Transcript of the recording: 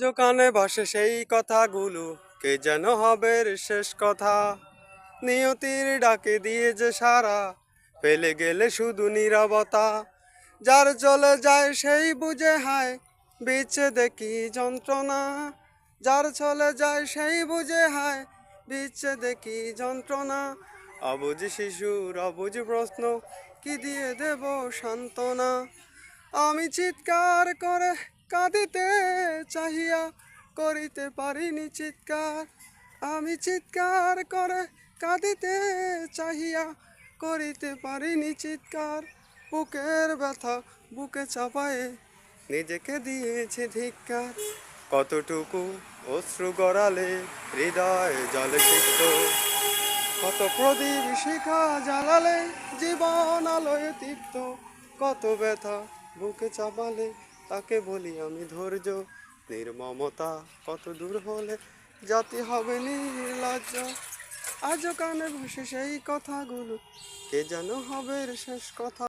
কানে ভাসে সেই কথাগুলো, কে যেন হবে শেষ কথা? নিয়তির ডাকে দিয়ে যে সারা, ফেলে গেলে শুধু নিরবতা। যার চলে যায় সেই বুঝে হায় বিচ্ছেদে দেখি যন্ত্রণা। যার চলে যায় সেই বুঝে হায় বিচ্ছেদে দেখি যন্ত্রণা। অবুঝ শিশুর অবুঝ প্রশ্ন, কি দিয়ে দেব সান্ত্বনা? আমি চিৎকার করে কাঁদিতে চাহিয়া করিতে পারিনি চিৎকার। আমি চিৎকার করে কাঁদিতে চাহিয়া করিতে পারিনি চিৎকার। বুকের ব্যথা বুকে চাপায়ে নিজেকে দিয়েছে ধিক্কার। কতটুকু অশ্রু গড়ালে হৃদয় জলে সিক্ত। কত প্রদীপ শিখা জ্বালালে জীবন আলোয় তৃপ্ত কত ব্যথা বুকে চাপালে তাকে বলি, আমি ধৈর্য নির্মমতা কত দূর হলে জাতি হবে নির্লজ্জ আজও কানে ভাসে সেই কথাগুলো, কে যেন হবে শেষ কথা?